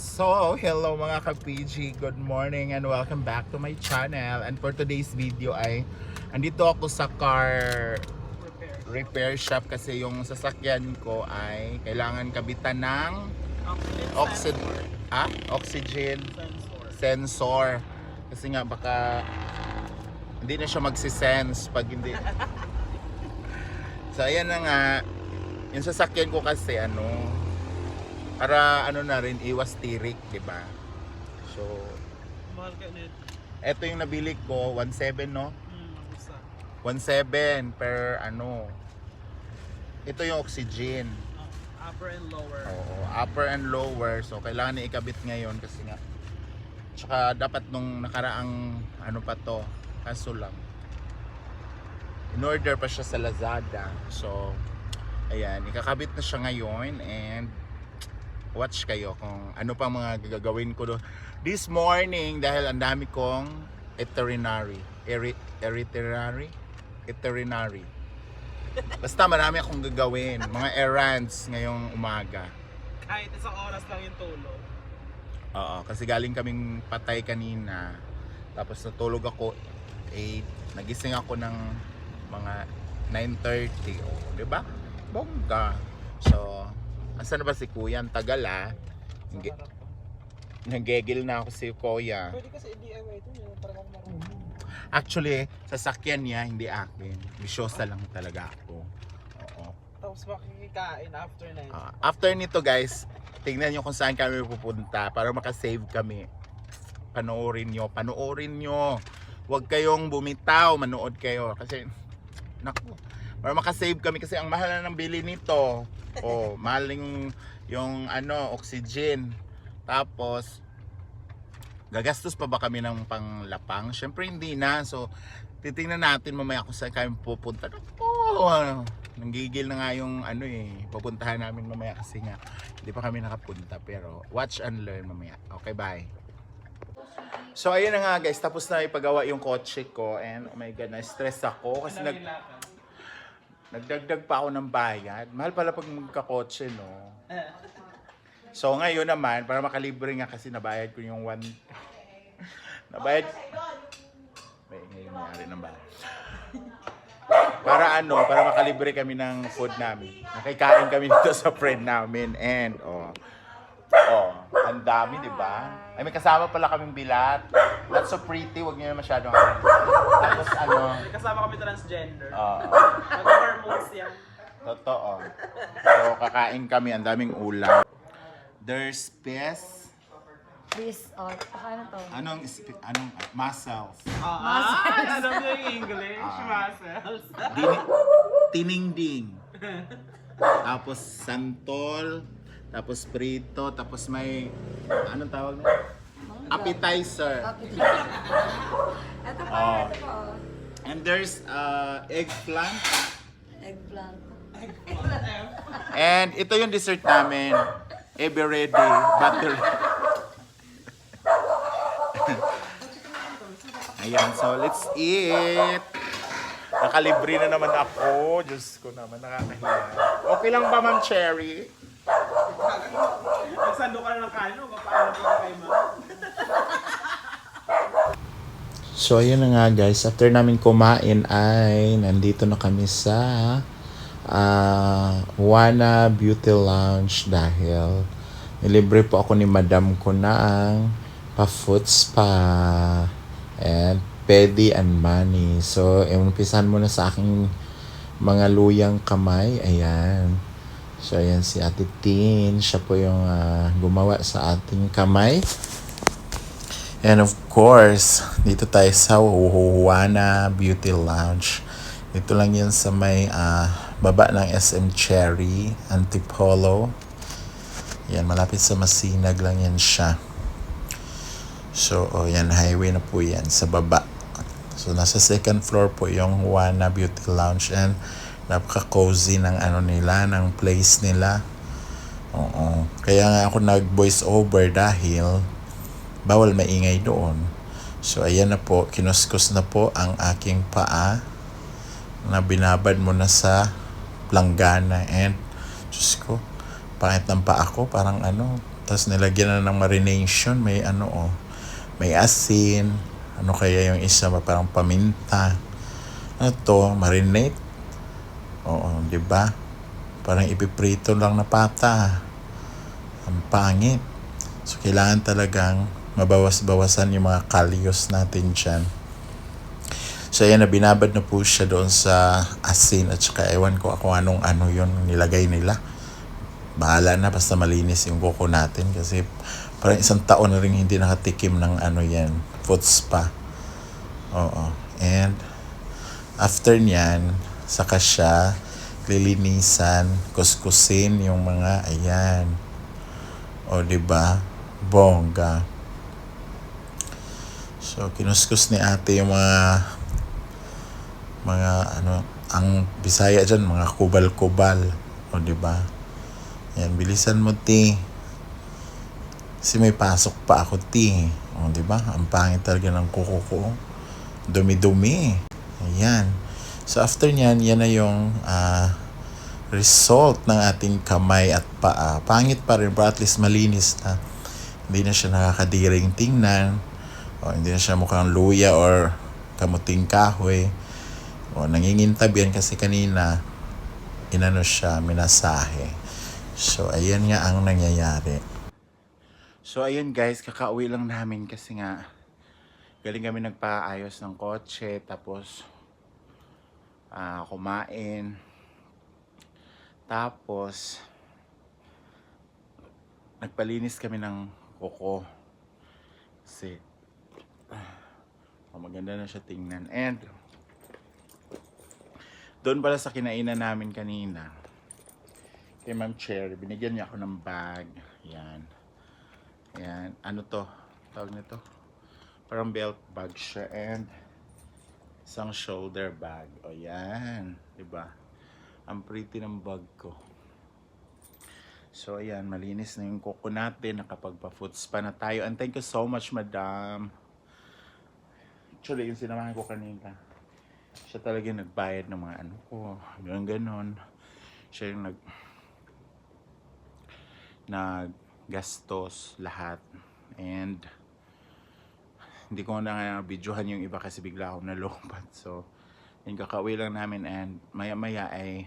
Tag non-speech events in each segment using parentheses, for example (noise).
So, hello mga ka-PG, good morning and welcome back to my channel. And for today's video ay andito ako sa car repair shop kasi yung sasakyan ko ay kailangan kabitan ng oxygen, ah, oxygen sensor. Kasi nga baka hindi na siya magsisense pag hindi. (laughs) So ayan na nga, yung sasakyan ko kasi ano, para ano na rin iwas tirik, 'di ba? So, Mahal ka net. eto yung nabili ko, 17 no? Hmm, isa. 17 per ano. Ito yung oxygen. Ah, upper and lower. Oo, upper and lower. So kailangan na ikabit ngayon kasi nga Tsaka dapat nung nakaraang ano pa to, kaso lang. In order pa siya sa Lazada. So ayan, ikakabit na siya ngayon and watch kayo kung ano pa mga gagawin ko doon. This morning dahil ang dami kong veterinary, eri, veterinary, veterinary. Basta marami akong gagawin, mga errands ngayong umaga. Kahit isang oras lang yung tulog. Oo, kasi galing kaming patay kanina. Tapos natulog ako 8. Nagising ako ng mga 9.30. Oh, di ba? Bongga. So, asan na ba si Kuya? Ang tagal ah. Nagegil na ako si Kuya. Pwede kasi i-DIY ito. Yung parang marunong. Actually, sasakyan niya, hindi akin. Bisyosa lang talaga ako. Oo. Tapos makikikain after na yun. Ah, after nito guys, tingnan nyo kung saan kami pupunta para makasave kami. Panoorin nyo, panoorin nyo. Huwag kayong bumitaw, manood kayo. Kasi, naku, para makasave kami kasi ang mahal na ng bili nito. (laughs) Oh, mahal yung, yung ano, oxygen. Tapos, gagastos pa ba kami ng panglapang? Syempre hindi na. So, titingnan natin mamaya kung saan kami pupunta. Oh, ano, nanggigil na nga yung ano eh, pupuntahan namin mamaya kasi nga hindi pa kami nakapunta pero watch and learn mamaya. Okay, bye. So ayun na nga guys, tapos na ipagawa yung kotse ko and oh my god, na-stress ako kasi nag. Nagdagdag pa ako ng bayad. Mahal pala pag magkakotse, no? So ngayon naman, para makalibre nga kasi nabayad ko yung one... nabayad... May ngayon mayari ng bahay. Para ano, para makalibre kami ng food namin. Nakikain kami dito sa friend namin and oh, oh, ang dami, di ba? Ay, may kasama pala kaming bilat. Not so pretty, wag niyo na masyadong. Tapos ano, May kasama kami transgender. oh, Mag-hormones yan. Totoo. So, kakain kami. Ang daming ulam. There's fish. This, or, ano to? Anong, ispi- anong, uh, mussels. Ah, alam niyo yung English. Ah. Muscles. Dini- tiningding. Tapos santol. Tapos prito. Tapos may, anong tawag na? Appetizer. Ito (laughs) pa, Oh. ito pa. oh. And there's uh, eggplant. Eggplant. And ito yung dessert namin. Ever ready. Butter. (laughs) Ayan, so let's eat. Nakalibre na naman ako. Diyos ko naman, nakakahiya. Okay lang ba, Ma'am Cherry? Nagsando ka na ng kain, no? Paano po kay ma? So, ayun na nga guys. After namin kumain ay nandito na kami sa ah, Wana Beauty Lounge dahil nilibre po ako ni madam ko ng pa-foot spa and pedi and money. So, umpisan mo na sa aking mga luyang kamay. Ayan. So, ayan si Ate Tin. Siya po yung ah, gumawa sa ating kamay. And of course, dito tayo sa Juana Beauty Lounge. Dito lang yan sa may ah, baba ng SM Cherry, Antipolo. Yan, malapit sa Masinag lang yan siya. So, oh, yan, highway na po yan sa baba. So, nasa second floor po yung Juana Beauty Lounge and napaka-cozy ng ano nila, ng place nila. Oo. Kaya nga ako nag-voice over dahil bawal maingay doon. So ayan na po, kinuskus na po ang aking paa na binabad mo na sa planggana and Diyos ko, pangit ng paa ko, parang ano, Tapos nilagyan na ng marination. May ano oh. May asin. Ano kaya yung isa? Parang paminta. Ano to? Marinate. Oo, di ba? Parang ipiprito lang na pata. Ang pangit. So, kailangan talagang mabawas-bawasan yung mga kalyos natin dyan. So, ayan na, binabad na po siya doon sa asin at saka ewan ko ako anong ano yun nilagay nila. Bahala na, basta malinis yung kuko natin kasi parang isang taon na rin hindi nakatikim ng ano yan, foot spa. Oo. And, after nyan, saka siya lilinisan, kuskusin yung mga, ayan. O, di ba Bongga. So, kinuskus ni ate yung mga mga ano, ang Bisaya dyan, mga kubal-kubal. O, di ba? Yan, bilisan mo, ti. Kasi may pasok pa ako, ti. O, di ba? Ang pangit talaga ng kuko ko. Dumi-dumi. Ayan. So, after nyan, yan na yung ah, result ng ating kamay at paa. Pangit pa rin, but at least malinis na. Hindi na siya nakakadiring tingnan. O, hindi na siya mukhang luya or kamuting kahoy. O, nangingintab yan kasi kanina, inano siya, minasahe. So, ayan nga ang nangyayari. So, ayan guys, kakauwi lang namin kasi nga, galing kami nagpaayos ng kotse, tapos, ah kumain. Tapos, nagpalinis kami ng kuko. Kasi, ah, maganda na siya tingnan. And, doon pala sa kinainan namin kanina, kay Ma'am Cherry, binigyan niya ako ng bag. Yan. Yan. Ano to? Tawag nito? Parang belt bag siya and isang shoulder bag. O yan. 'Di ba? Ang pretty ng bag ko. So ayan, malinis na yung kuko natin. Nakapagpa-foot spa na tayo. And thank you so much, madam. Actually, yung sinamahan ko kanina, siya talaga nagbayad ng mga ano ko. Ganun ganon. Siya yung nag naggastos lahat. And hindi ko na nga videohan yung iba kasi bigla akong nalumpat. So, yung kakauwi lang namin and maya maya ay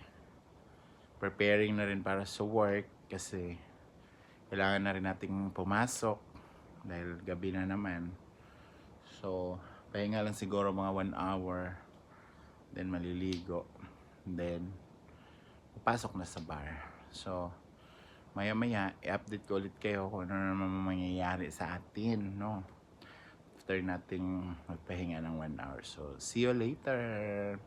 preparing na rin para sa work kasi kailangan na rin nating pumasok dahil gabi na naman. So, pahinga lang siguro mga 1 hour. Then maliligo. Then, papasok na sa bar. So, maya maya, i-update ko ulit kayo kung ano naman mangyayari sa atin, no? After nating magpahinga ng 1 hour. So, see you later!